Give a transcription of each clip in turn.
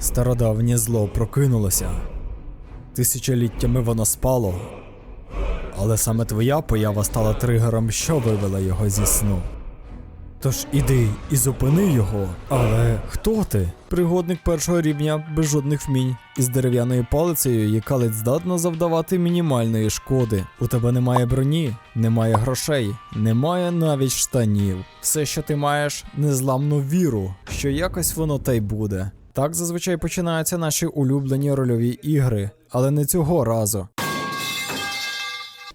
Стародавнє зло прокинулося. Тисячоліттями воно спало. Але саме твоя поява стала тригером, що вивела його зі сну. Тож іди і зупини його. Але хто ти? Пригодник першого рівня без жодних вмінь із дерев'яною палицею, яка ледь здатна завдавати мінімальної шкоди. У тебе немає броні, немає грошей, немає навіть штанів. Все, що ти маєш, незламну віру, що якось воно та й буде. Так зазвичай починаються наші улюблені рольові ігри, але не цього разу.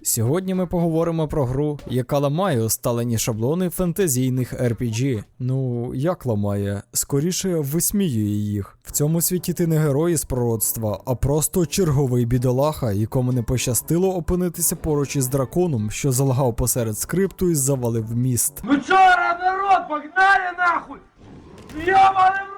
Сьогодні ми поговоримо про гру, яка ламає усталені шаблони фентезійних RPG. Ну, як ламає? Скоріше висміює їх. В цьому світі ти не герой із пророцтва, а просто черговий бідолаха, якому не пощастило опинитися поруч із драконом, що залгав посеред скрипту і завалив міст. Ну чё, народ, погнали нахуй! Ёбаный в рот!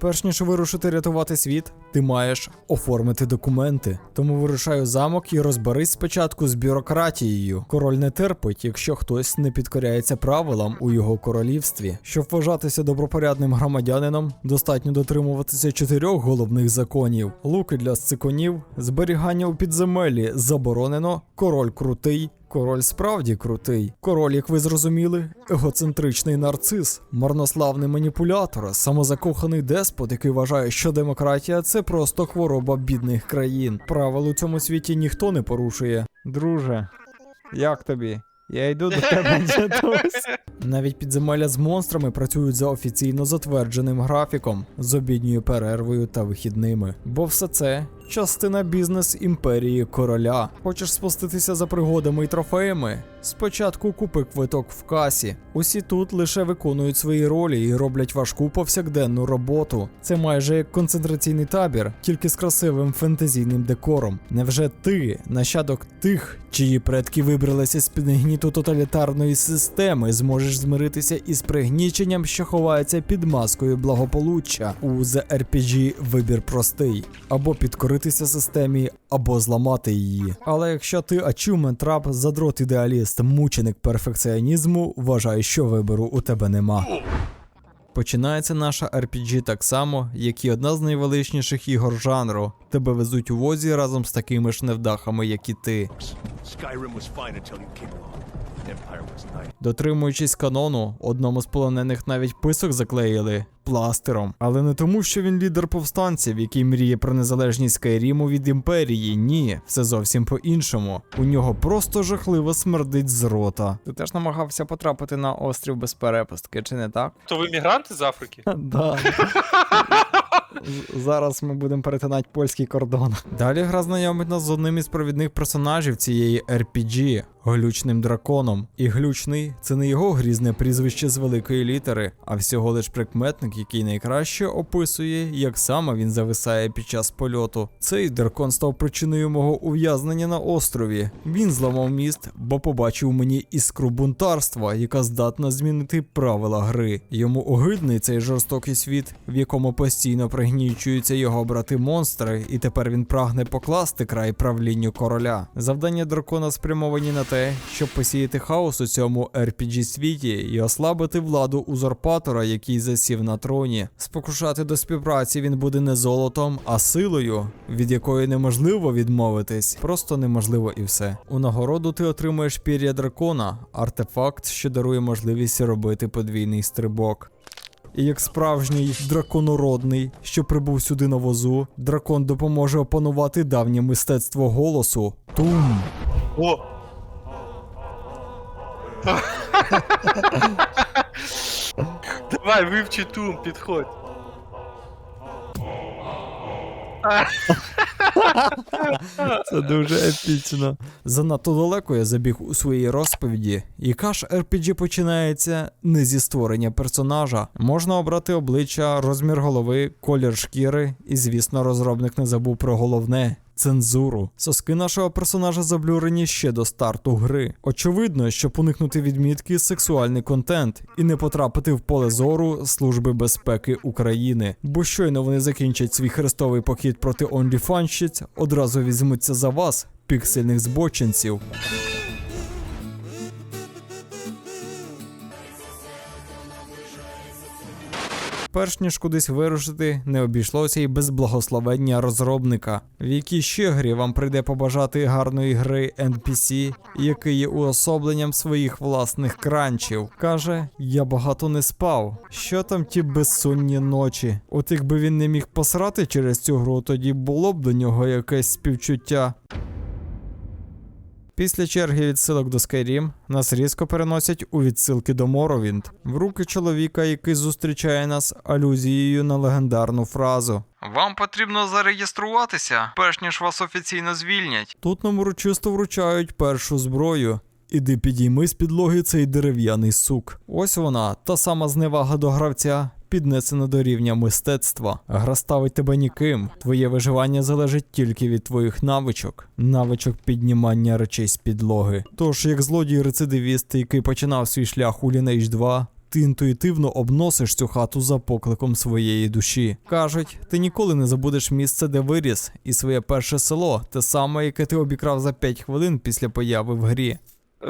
Перш ніж вирушити рятувати світ, ти маєш оформити документи. Тому вирушай у замок і розберись спочатку з бюрократією. Король не терпить, якщо хтось не підкоряється правилам у його королівстві. Щоб вважатися добропорядним громадянином, достатньо дотримуватися чотирьох головних законів: луки для сциконів, зберігання у підземеллі заборонено, король крутий. Король справді крутий. Король, як ви зрозуміли, егоцентричний нарцис, марнославний маніпулятор, самозакоханий деспот, який вважає, що демократія це просто хвороба бідних країн. Правил у цьому світі ніхто не порушує. Друже, як тобі? Я йду до тебе дідусь. Навіть підземелля з монстрами працюють за офіційно затвердженим графіком з обідньою перервою та вихідними. Бо все це частина бізнес імперії короля. Хочеш спуститися за пригодами і трофеями? Спочатку купи квиток в касі. Усі тут лише виконують свої ролі і роблять важку повсякденну роботу. Це майже як концентраційний табір, тільки з красивим фентезійним декором. Невже ти, нащадок тих, чиї предки вибралися з під гніту тоталітарної системи, зможеш змиритися із пригніченням, що ховається під маскою благополуччя? У The RPG вибір простий: або підкоритися системі, або зламати її. Але якщо ти ачувмент раб, задрот ідеаліст, мученик перфекціонізму, вважай, що вибору у тебе нема. Починається наша RPG так само, як і одна з найвеличніших ігор жанру. Тебе везуть у возі разом з такими ж невдахами, як і ти. Skyrim was fine until you came along. Дотримуючись канону, одному з полонених навіть писок заклеїли пластером. Але не тому, що він лідер повстанців, який мріє про незалежність Скайріму від імперії. Ні, все зовсім по-іншому. У нього просто жахливо смердить з рота. Ти теж намагався потрапити на острів без перепустки, чи не так? То ви мігранти з Африки? Да. Зараз ми будемо перетинати польський кордон. Далі гра знайомить нас з одним із провідних персонажів цієї RPG глючним драконом. І глючний це не його грізне прізвище з великої літери, а всього лиш прикметник, який найкраще описує, як саме він зависає під час польоту. Цей дракон став причиною мого ув'язнення на острові. Він зламав міст, бо побачив мені іскру бунтарства, яка здатна змінити правила гри. Йому огидний цей жорстокий світ, в якому постійно пригнічуються його брати-монстри, і тепер він прагне покласти край правлінню короля. Завдання дракона спрямовані на те, щоб посіяти хаос у цьому RPG світі і ослабити владу узурпатора, який засів на троні. Спокушати до співпраці він буде не золотом, а силою, від якої неможливо відмовитись. Просто неможливо і все. У нагороду ти отримуєш пір'я дракона, артефакт, що дарує можливість робити подвійний стрибок. І як справжній драконородний, що прибув сюди на возу, дракон допоможе опанувати давнє мистецтво голосу. Тум. О! Давай, вивчи тум, підходь. Це дуже епічно. Занадто далеко я забіг у своїй розповіді. Яка ж RPG починається не зі створення персонажа. Можна обрати обличчя, розмір голови, колір шкіри, і, звісно, розробник не забув про головне. Цензуру. Соски нашого персонажа заблюрені ще до старту гри. Очевидно, щоб уникнути відмітки сексуальний контент і не потрапити в поле зору Служби безпеки України. Бо щойно вони закінчать свій хрестовий похід проти онліфанщиць, одразу візьмуться за вас, піксельних збочинців. Перш ніж кудись вирушити, не обійшлося і без благословення розробника. В якій ще грі вам прийде побажати гарної гри NPC, який є уособленням своїх власних кранчів. Каже, я багато не спав. Що там ті безсонні ночі? От якби він не міг посрати через цю гру, тоді було б до нього якесь співчуття. Після черги відсилок до Skyrim нас різко переносять у відсилки до Моровінд в руки чоловіка, який зустрічає нас алюзією на легендарну фразу. Вам потрібно зареєструватися, перш ніж вас офіційно звільнять. Тут нам урочисто вручають першу зброю. Іди підійми з підлоги цей дерев'яний сук. Ось вона, та сама зневага до гравця, піднесена до рівня мистецтва. Гра ставить тебе ніким. Твоє виживання залежить тільки від твоїх навичок, навичок піднімання речей з підлоги. Тож, як злодій-рецидивіст, який починав свій шлях у Lineage 2, ти інтуїтивно обносиш цю хату за покликом своєї душі. Кажуть, ти ніколи не забудеш місце, де виріс, і своє перше село, те саме, яке ти обікрав за 5 хвилин після появи в грі.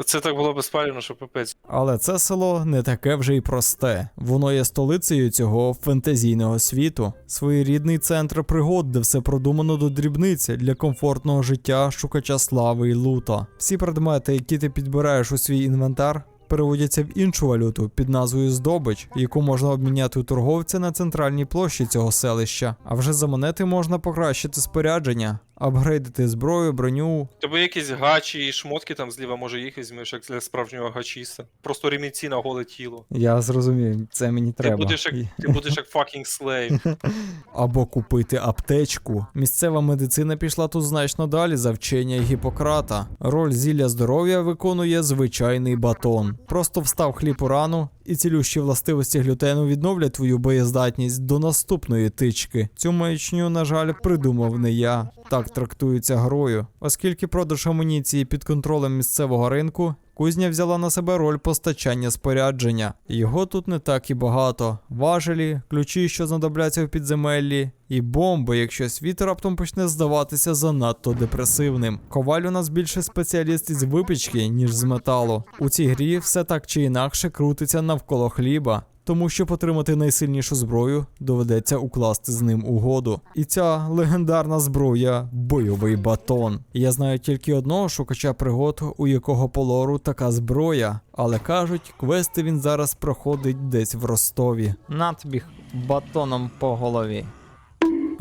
Це так було безпалівно, що пипець. Але це село не таке вже й просте. Воно є столицею цього фентезійного світу, своєрідний центр пригод, де все продумано до дрібниці для комфортного життя шукача слави і лута. Всі предмети, які ти підбираєш у свій інвентар. Переводяться в іншу валюту під назвою здобич, яку можна обміняти у торговця на центральній площі цього селища. А вже за монети можна покращити спорядження, апгрейдити зброю, броню, Тебе якісь гачі і шмотки там зліва, може їх візьмеш, як для справжнього гачіста. Просто ремінці на голе тіло. Я зрозумів, це мені Ти будеш як ти будеш як fucking slave. Або купити аптечку. Місцева медицина пішла тут значно далі за вчення Гіппократа. Роль зілля здоров'я виконує звичайний батон. Просто встав хліб у рану, і цілющі властивості глютену відновлять твою боєздатність до наступної тички. Цю маячню, на жаль, придумав не я. Так трактується грою. Оскільки продаж амуніції під контролем місцевого ринку, Кузня взяла на себе роль постачання спорядження. Його тут не так і багато. Важелі, ключі, що знадобляться в підземеллі, і бомби, якщо світ раптом почне здаватися занадто депресивним. Коваль у нас більше спеціаліст із випічки, ніж з металу. У цій грі все так чи інакше крутиться навколо хліба. Тому щоб отримати найсильнішу зброю, доведеться укласти з ним угоду. І ця легендарна зброя бойовий батон. Я знаю тільки одного шукача пригод, у якого по лору така зброя, але кажуть, квести він зараз проходить десь в Ростові. Надбіг батоном по голові.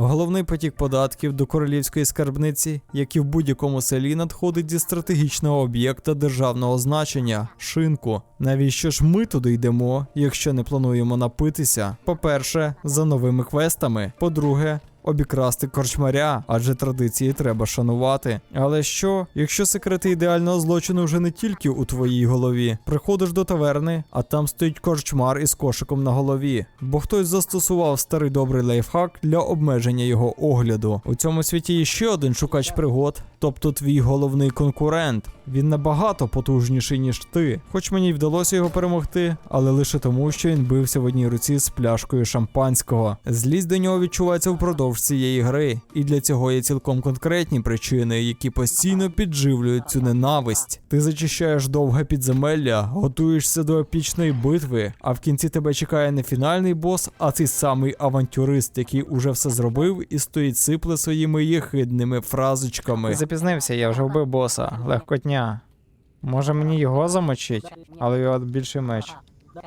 Головний потік податків до королівської скарбниці, як і в будь-якому селі, надходить зі стратегічного об'єкта державного значення шинку. Навіщо ж ми туди йдемо, якщо не плануємо напитися? По-перше, за новими квестами. По-друге, обікрасти корчмаря, адже традиції треба шанувати. Але що, якщо секрети ідеального злочину вже не тільки у твоїй голові? Приходиш до таверни, а там стоїть корчмар із кошиком на голові, бо хтось застосував старий добрий лайфхак для обмеження його огляду. У цьому світі є ще один шукач пригод, тобто твій головний конкурент. Він набагато потужніший, ніж ти. Хоч мені й вдалося його перемогти, але лише тому, що він бився в одній руці з пляшкою шампанського. Злість до нього відчувається впродовж цієї гри, і для цього є цілком конкретні причини, які постійно підживлюють цю ненависть. Ти зачищаєш довге підземелля, готуєшся до епічної битви, а в кінці тебе чекає не фінальний бос, а цей самий авантюрист, який уже все зробив і стоїть сипле своїми єхидними фразочками. Запізнився, я вже вбив боса. Легкотня. Може мені його замочить, але його більший меч.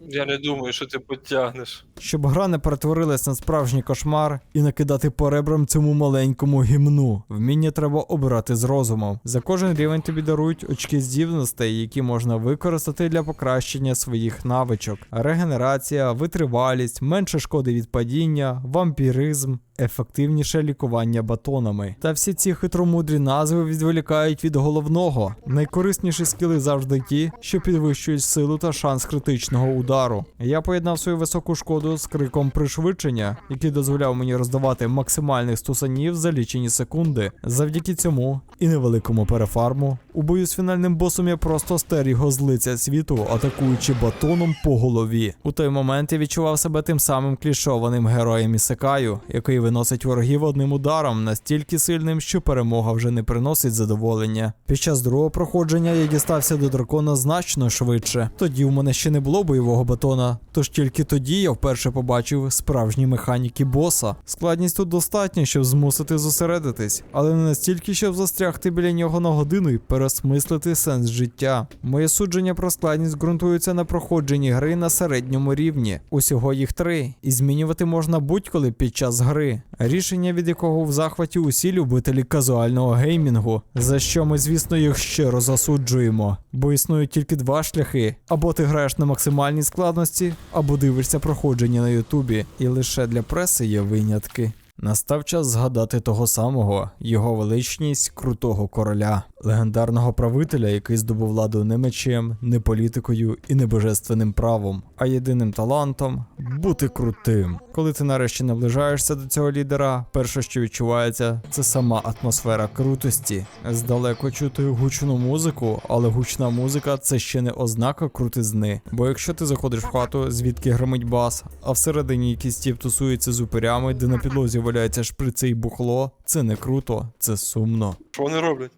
Я не думаю, що ти потягнеш. щоб гра не перетворилась на справжній кошмар і накидати по ребрам цьому маленькому гімну. Вміння треба обирати з розумом. За кожен рівень тобі дарують очки здібностей, які можна використати для покращення своїх навичок: регенерація, витривалість, менше шкоди від падіння, вампіризм. Ефективніше лікування батонами. Та всі ці хитромудрі назви відволікають від головного. Найкорисніші скіли завжди ті, що підвищують силу та шанс критичного удару. Я поєднав свою високу шкоду з криком пришвидшення, який дозволяв мені роздавати максимальних стусанів за лічені секунди. Завдяки цьому і невеликому перефарму. У бою з фінальним босом я просто стер його з лиця світу, атакуючи батоном по голові. У той момент я відчував себе тим самим клішованим героєм Ісекаю, який виносить ворогів одним ударом, настільки сильним, що перемога вже не приносить задоволення. Під час другого проходження я дістався до дракона значно швидше. Тоді у мене ще не було бойового батона, тож тільки тоді я вперше побачив справжні механіки боса. Складність тут достатня, щоб змусити зосередитись, але не настільки, щоб застрягти біля нього на годину і пересмислити сенс життя. Моє судження про складність ґрунтується на проходженні гри на середньому рівні. Усього їх три, і змінювати можна будь-коли під час гри. Рішення від якого в захваті усі любителі казуального геймінгу, за що ми, звісно, їх щиро засуджуємо. Бо існують тільки два шляхи: або ти граєш на максимальній складності, або дивишся проходження на Ютубі. І лише для преси є винятки. Настав час згадати того самого, його величність крутого короля, легендарного правителя, який здобув владу не мечем, не політикою і не божественним правом, а єдиним талантом бути крутим. Коли ти нарешті наближаєшся до цього лідера, перше, що відчувається, це сама атмосфера крутості. Здалеко чути гучну музику, але гучна музика це ще не ознака крутизни. Бо якщо ти заходиш в хату, звідки гримить бас, а всередині якийсь тіп тусується з упирями, де на підлозі валяється шприци і бухло, це не круто, це сумно. Що вони роблять?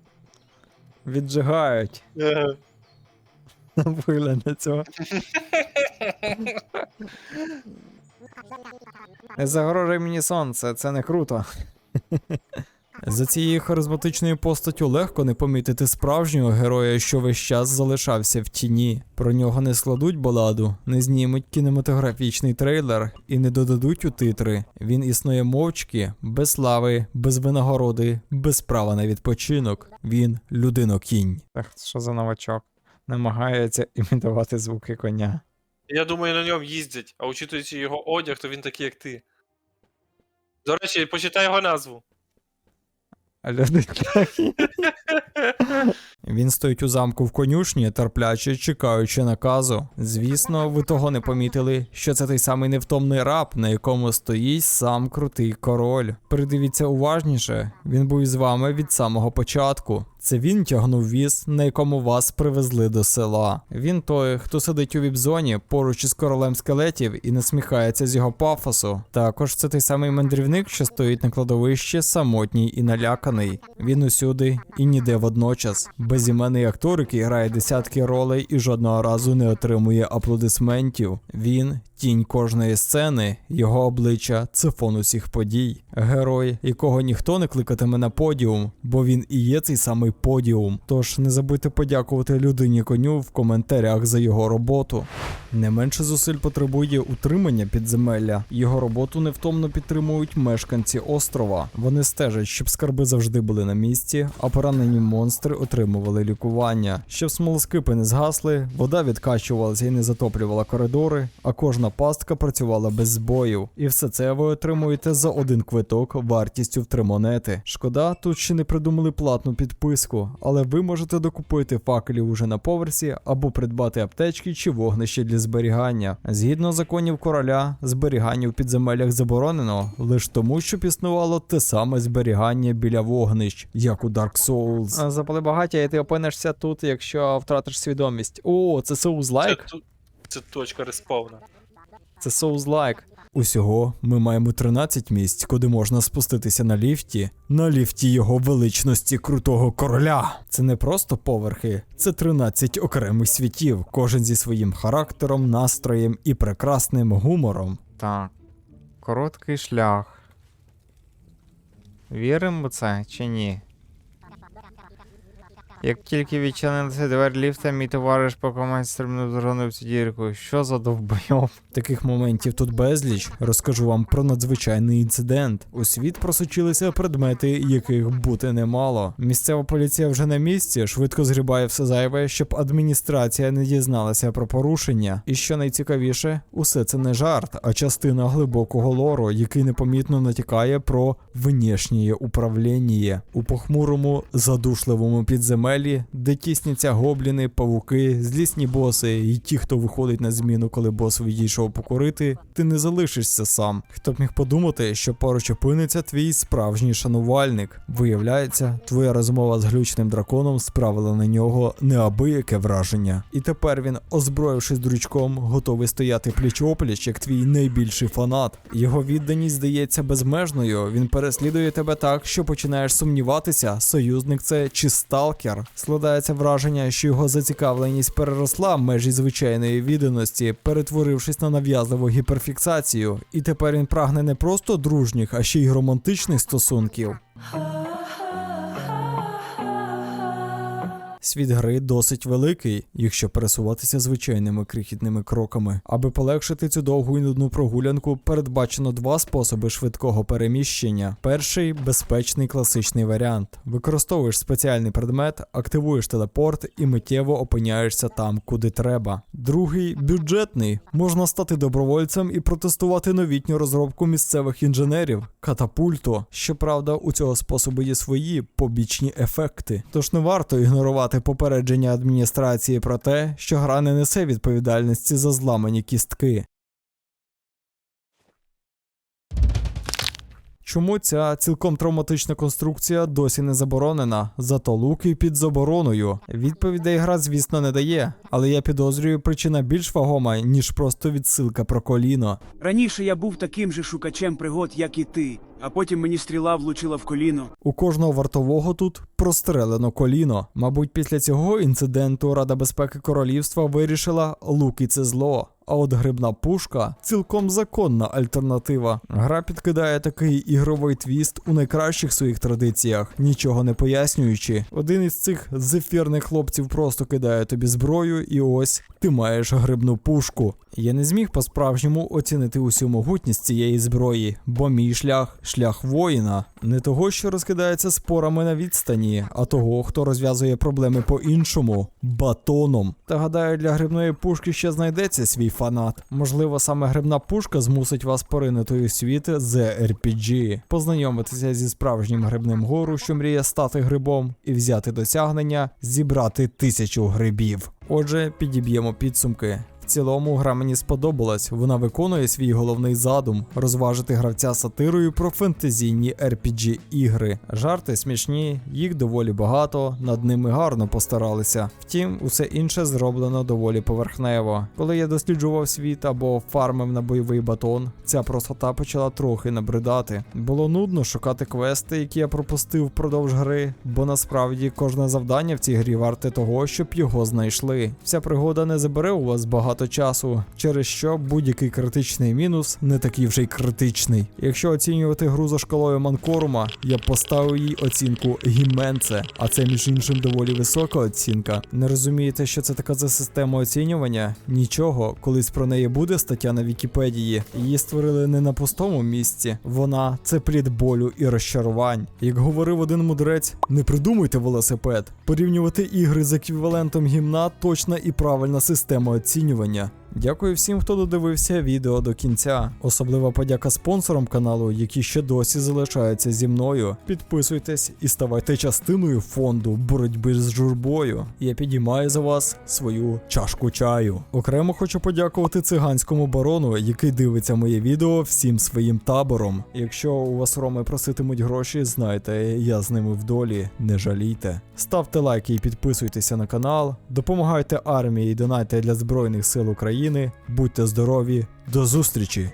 Віджигають. Вигляд цього. Не загрожуй мені сонце, це не круто. За цією харизматичною постаттю легко не помітити справжнього героя, що весь час залишався в тіні. Про нього не складуть баладу, не знімуть кінематографічний трейлер і не додадуть у титри. Він існує мовчки, без слави, без винагороди, без права на відпочинок. Він людинокінь. Так, що за новачок? Намагається імітувати звуки коня. Я думаю, на ньому їздять, а учитуючи його одяг, то він такий, як ти. До речі, почитай його назву. А люди так. Він стоїть у замку в конюшні, терпляче чекаючи наказу. Звісно, ви того не помітили, що це той самий невтомний раб, на якому стоїть сам крутий король. Придивіться уважніше, він був із вами від самого початку. Це він тягнув віз, на якому вас привезли до села. Він той, хто сидить у віп-зоні поруч із королем скелетів і насміхається з його пафосу. Також це той самий мандрівник, що стоїть на кладовищі, самотній і наляканий. Він усюди і ніде водночас. Безіменний актор, який грає десятки ролей і жодного разу не отримує аплодисментів. Він тінь кожної сцени, його обличчя це фон усіх подій. Герой, якого ніхто не кликатиме на подіум, бо він і є цей самий подіум. Тож не забудьте подякувати людині коню в коментарях за його роботу. Не менше зусиль потребує утримання підземелля. Його роботу невтомно підтримують мешканці острова. Вони стежать, щоб скарби завжди були на місці, а поранені монстри отримували лікування. Щоб смолоскипи не згасли, вода відкачувалася і не затоплювала коридори, а кожна пастка працювала без збоїв. І все це ви отримуєте за один квиток вартістю в три монети. Шкода, тут ще не придумали платну підписку, але ви можете докупити факелів уже на поверсі або придбати аптечки чи вогнище для зберігання. Згідно законів короля, зберігання в підземеллях заборонено лише тому, що існувало те саме зберігання біля вогнищ, як у Dark Souls. Запали багаття, і ти опинишся тут, якщо втратиш свідомість. О, це Souls-like? Це, це точка респавна. Це Souls-like. Усього ми маємо 13 місць, куди можна спуститися на ліфті. На ліфті його величності крутого короля. Це не просто поверхи, це 13 окремих світів, кожен зі своїм характером, настроєм і прекрасним гумором. Так. Короткий шлях. Віримо в це чи ні? Як тільки відчинилися двері ліфта, мій товариш по команді стрибнув згорнув цю дірку. Що за довбойов? Таких моментів тут безліч. Розкажу вам про надзвичайний інцидент. У світ просочилися предмети, яких бути не мало. Місцева поліція вже на місці, швидко згрібає все зайве, щоб адміністрація не дізналася про порушення. І що найцікавіше, усе це не жарт, а частина глибокого лору, який непомітно натякає про внішнє управління. У похмурому, задушливому підземеллі підземеллі, де тісняться гобліни, павуки, злісні боси і ті, хто виходить на зміну, коли бос відійшов покурити, ти не залишишся сам. Хто б міг подумати, що поруч опиниться твій справжній шанувальник. Виявляється, твоя розмова з глючним драконом справила на нього неабияке враження. І тепер він, озброївшись дрючком, готовий стояти пліч-опліч, як твій найбільший фанат. Його відданість здається безмежною. Він переслідує тебе так, що починаєш сумніватися, союзник це чи сталкер. Складається враження, що його зацікавленість переросла межі звичайної відданості, перетворившись на нав'язливу гіперфіксацію. І тепер він прагне не просто дружніх, а ще й романтичних стосунків. Світ гри досить великий, якщо пересуватися звичайними крихітними кроками. Аби полегшити цю довгу і нудну прогулянку, передбачено два способи швидкого переміщення. Перший безпечний класичний варіант. Використовуєш спеціальний предмет, активуєш телепорт і миттєво опиняєшся там, куди треба. Другий бюджетний. Можна стати добровольцем і протестувати новітню розробку місцевих інженерів катапульту. Щоправда, у цього способу є свої побічні ефекти. Тож не варто ігнорувати попередження адміністрації про те, що гра не несе відповідальності за зламані кістки. Чому ця цілком травматична конструкція досі не заборонена, зато луки під забороною? Відповідей гра, звісно, не дає, але я підозрюю, причина більш вагома, ніж просто відсилка про коліно. Раніше я був таким же шукачем пригод, як і ти, а потім мені стріла влучила в коліно. У кожного вартового тут прострелено коліно. Мабуть, після цього інциденту Рада безпеки королівства вирішила луки це зло. А от грибна пушка цілком законна альтернатива. Гра підкидає такий ігровий твіст у найкращих своїх традиціях, нічого не пояснюючи. Один із цих зефірних хлопців просто кидає тобі зброю, і ось ти маєш грибну пушку. Я не зміг по-справжньому оцінити усю могутність цієї зброї, бо мій шлях шлях воїна, не того, що розкидається спорами на відстані, а того, хто розв'язує проблеми по-іншому батоном. Та гадаю, для грибної пушки ще знайдеться свій фанат. Можливо, саме грибна пушка змусить вас поринути у світ з RPG, познайомитися зі справжнім грибним гору, що мріє стати грибом, і взяти досягнення зібрати тисячу грибів. Отже, підіб'ємо підсумки. Цілому гра мені сподобалась. Вона виконує свій головний задум розважити гравця сатирою про фентезійні RPG ігри. Жарти смішні, їх доволі багато, над ними гарно постаралися. Втім, усе інше зроблено доволі поверхнево. Коли я досліджував світ або фармив на бойовий батон, ця простота почала трохи набридати. Було нудно шукати квести, які я пропустив впродовж гри, бо насправді кожне завдання в цій грі варте того, щоб його знайшли. Вся пригода не забере у вас багато часу, через що будь-який критичний мінус не такий вже й критичний. Якщо оцінювати гру за шкалою Манкорума, я б поставив їй оцінку гіменце, а це між іншим доволі висока оцінка. Не розумієте, що це така за система оцінювання? Нічого, колись про неї буде стаття на Вікіпедії. Її створили не на пустому місці. Вона це плід болю і розчарувань. Як говорив один мудрець, не придумуйте велосипед. Порівнювати ігри з еквівалентом гімна точна і правильна система оцінювання випромінювання. Дякую всім, хто додивився відео до кінця. Особлива подяка спонсорам каналу, які ще досі залишаються зі мною. Підписуйтесь і ставайте частиною фонду боротьби з журбою. Я підіймаю за вас свою чашку чаю. Окремо хочу подякувати циганському барону, який дивиться моє відео всім своїм табором. Якщо у вас роми проситимуть гроші, знайте, я з ними в долі, не жалійте. Ставте лайки і підписуйтеся на канал, допомагайте армії і донайте для Збройних сил України. Будьте здорові, до зустрічі!